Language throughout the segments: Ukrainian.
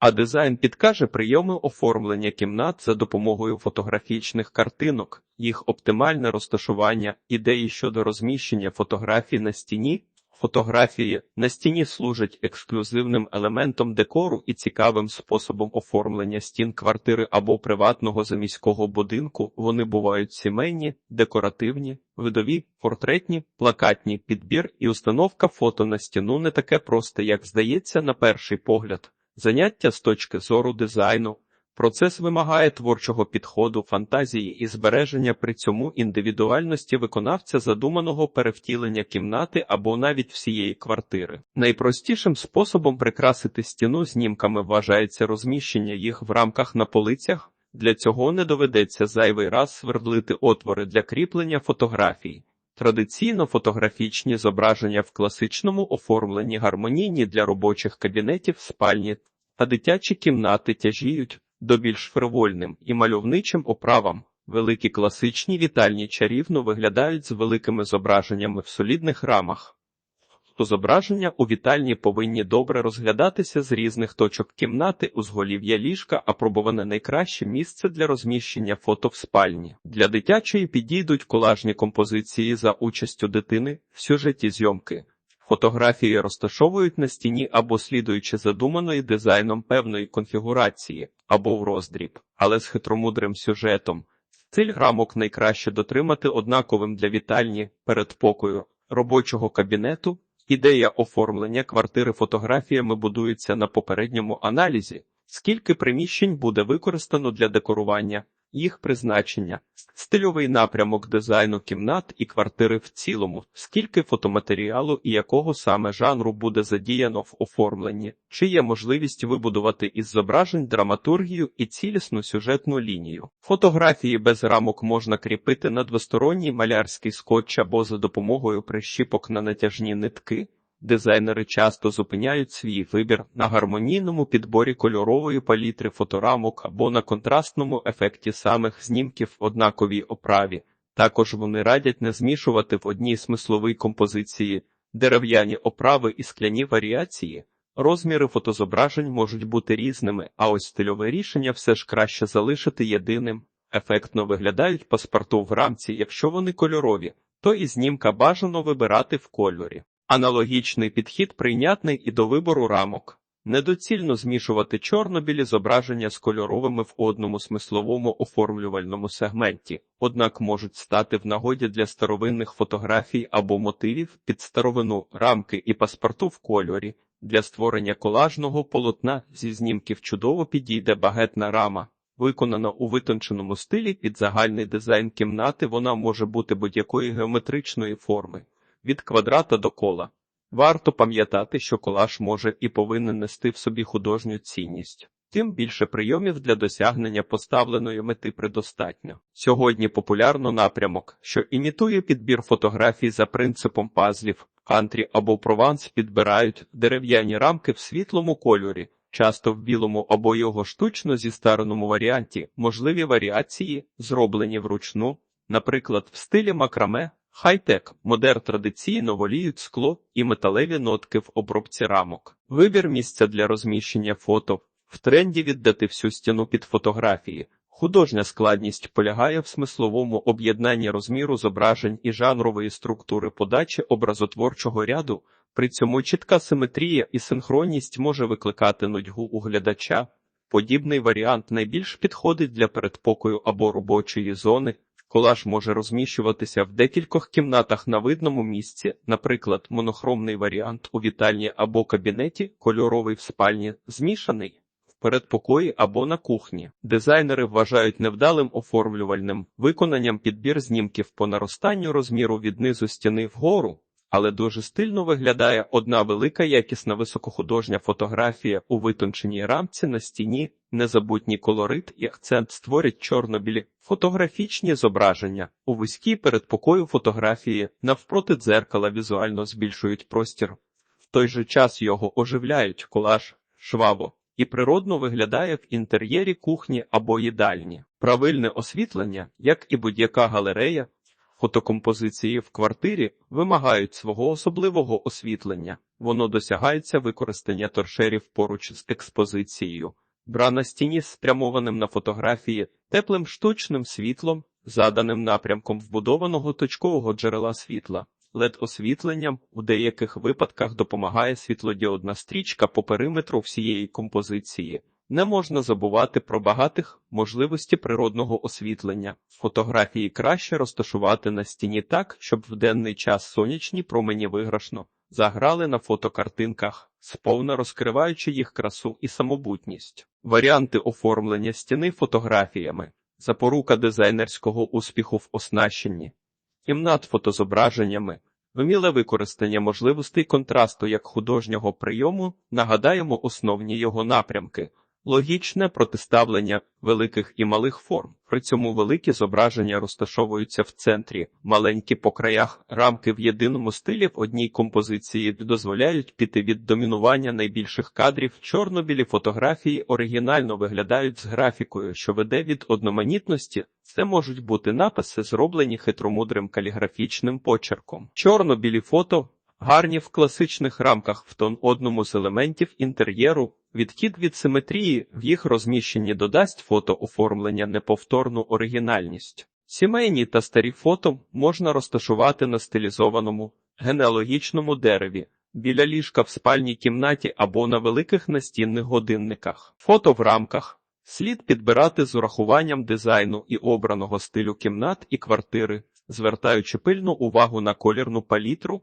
А дизайн підкаже прийоми оформлення кімнат за допомогою фотографічних картинок, їх оптимальне розташування, ідеї щодо розміщення фотографій на стіні. Фотографії на стіні служать ексклюзивним елементом декору і цікавим способом оформлення стін квартири або приватного заміського будинку. Вони бувають сімейні, декоративні, видові, портретні, плакатні, підбір і установка фото на стіну не таке просте, як здається на перший погляд. Заняття з точки зору дизайну. Процес вимагає творчого підходу, фантазії і збереження при цьому індивідуальності виконавця задуманого перевтілення кімнати або навіть всієї квартири. Найпростішим способом прикрасити стіну знімками вважається розміщення їх в рамках на полицях. Для цього не доведеться зайвий раз свердлити отвори для кріплення фотографій. Традиційно фотографічні зображення в класичному оформленні гармонійні для робочих кабінетів, спальні та дитячі кімнати тяжіють до більш фривольним і мальовничим оправам. Великі класичні вітальні чарівно виглядають з великими зображеннями в солідних рамах. То зображення у вітальні повинні добре розглядатися з різних точок кімнати, узголів'я ліжка, апробоване найкраще місце для розміщення фото в спальні. Для дитячої підійдуть колажні композиції за участю дитини в сюжеті зйомки. Фотографії розташовують на стіні або слідуючи задуманої дизайном певної конфігурації, або в роздріб, але з хитромудрим сюжетом. Стиль рамок найкраще дотримати однаковим для вітальні, передпокою, робочого кабінету. Ідея оформлення квартири фотографіями будується на попередньому аналізі, скільки приміщень буде використано для декорування, їх призначення, стильовий напрямок дизайну кімнат і квартири в цілому, скільки фотоматеріалу і якого саме жанру буде задіяно в оформленні, чи є можливість вибудувати із зображень драматургію і цілісну сюжетну лінію. Фотографії без рамок можна кріпити на двосторонній малярський скотч або за допомогою прищіпок на натяжні нитки. Дизайнери часто зупиняють свій вибір на гармонійному підборі кольорової палітри фоторамок або на контрастному ефекті самих знімків в однаковій оправі. Також вони радять не змішувати в одній смисловій композиції дерев'яні оправи і скляні варіації. Розміри фотозображень можуть бути різними, а ось стильове рішення все ж краще залишити єдиним. Ефектно виглядають паспорту в рамці, якщо вони кольорові, то і знімка бажано вибирати в кольорі. Аналогічний підхід прийнятний і до вибору рамок. Недоцільно змішувати чорно-білі зображення з кольоровими в одному смисловому оформлювальному сегменті, однак можуть стати в нагоді для старовинних фотографій або мотивів під старовину рамки і паспорту в кольорі. Для створення колажного полотна зі знімків чудово підійде багетна рама. Виконана у витонченому стилі під загальний дизайн кімнати, вона може бути будь-якої геометричної форми від квадрата до кола. Варто пам'ятати, що колаж може і повинен нести в собі художню цінність. Тим більше прийомів для досягнення поставленої мети предостатньо. Сьогодні популярно напрямок, що імітує підбір фотографій за принципом пазлів, кантрі або прованс підбирають дерев'яні рамки в світлому кольорі, часто в білому або його штучно зістареному варіанті, можливі варіації, зроблені вручну, наприклад, в стилі макраме, Хай-тек, модер традиційно воліють скло і металеві нотки в обробці рамок. Вибір місця для розміщення фото в тренді віддати всю стіну під фотографії. Художня складність полягає в смисловому об'єднанні розміру зображень і жанрової структури подачі образотворчого ряду. При цьому чітка симетрія і синхронність може викликати нудьгу у глядача. Подібний варіант найбільш підходить для передпокою або робочої зони. Колаж може розміщуватися в декількох кімнатах на видному місці, наприклад, монохромний варіант у вітальні або кабінеті, кольоровий в спальні, змішаний в передпокої або на кухні. Дизайнери вважають невдалим оформлювальним виконанням підбір знімків по наростанню розміру від низу стіни вгору. Але дуже стильно виглядає одна велика якісна високохудожня фотографія у витонченій рамці на стіні, незабутній колорит і акцент створять чорно-білі фотографічні зображення. У вузькій передпокою фотографії навпроти дзеркала візуально збільшують простір. В той же час його оживляють колаж, шваво і природно виглядає в інтер'єрі кухні або їдальні. Правильне освітлення, як і будь-яка галерея, Фотокомпозиції в квартирі вимагають свого особливого освітлення. Воно досягається використання торшерів поруч з експозицією. Бра на стіні спрямованим на фотографії теплим штучним світлом, заданим напрямком вбудованого точкового джерела світла. led освітленням у деяких випадках допомагає світлодіодна стрічка по периметру всієї композиції. Не можна забувати про багатих можливості природного освітлення. Фотографії краще розташувати на стіні так, щоб в денний час сонячні промені виграшно заграли на фотокартинках, сповна розкриваючи їх красу і самобутність. Варіанти оформлення стіни фотографіями, запорука дизайнерського успіху в оснащенні, кімнат фотозображеннями, вміле використання можливостей контрасту як художнього прийому, нагадаємо основні його напрямки. Логічне протиставлення великих і малих форм. При цьому великі зображення розташовуються в центрі, маленькі по краях, рамки в єдиному стилі в одній композиції дозволяють піти від домінування найбільших кадрів. Чорно-білі фотографії оригінально виглядають з графікою, що веде від одноманітності. Це можуть бути написи, зроблені хитромудрим каліграфічним почерком. Чорно-білі фото гарні в класичних рамках в тон одному з елементів інтер'єру. Відхід від симетрії в їх розміщенні додасть фотооформлення неповторну оригінальність. Сімейні та старі фото можна розташувати на стилізованому генеалогічному дереві, біля ліжка в спальній кімнаті або на великих настінних годинниках. Фото в рамках слід підбирати з урахуванням дизайну і обраного стилю кімнат і квартири, звертаючи пильну увагу на колірну палітру,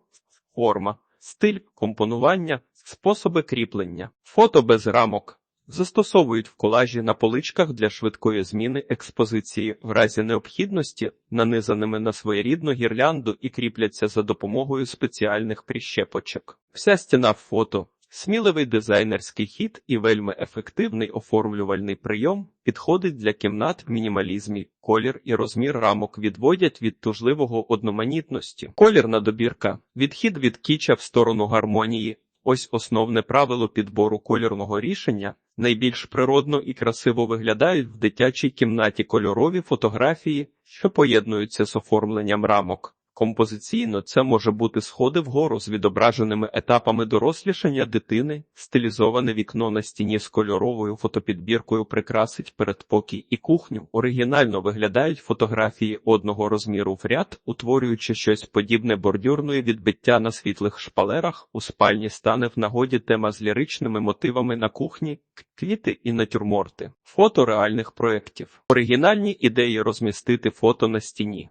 форма, стиль, компонування, способи кріплення. Фото без рамок застосовують в колажі на поличках для швидкої зміни експозиції в разі необхідності, нанизаними на своєрідну гірлянду і кріпляться за допомогою спеціальних прищепочок. Вся стіна фото. Сміливий дизайнерський хід і вельми ефективний оформлювальний прийом підходить для кімнат в мінімалізмі. Колір і розмір рамок відводять від тужливого одноманітності. Колірна добірка, відхід від кіча в сторону гармонії. Ось основне правило підбору кольорного рішення. Найбільш природно і красиво виглядають в дитячій кімнаті кольорові фотографії, що поєднуються з оформленням рамок. Композиційно це може бути сходи вгору з відображеними етапами дорослішання дитини, стилізоване вікно на стіні з кольоровою фотопідбіркою прикрасить передпокій і кухню. Оригінально виглядають фотографії одного розміру в ряд, утворюючи щось подібне бордюрної відбиття на світлих шпалерах. У спальні стане в нагоді тема з ліричними мотивами на кухні, квіти і натюрморти. Фото реальних проєктів. Оригінальні ідеї розмістити фото на стіні.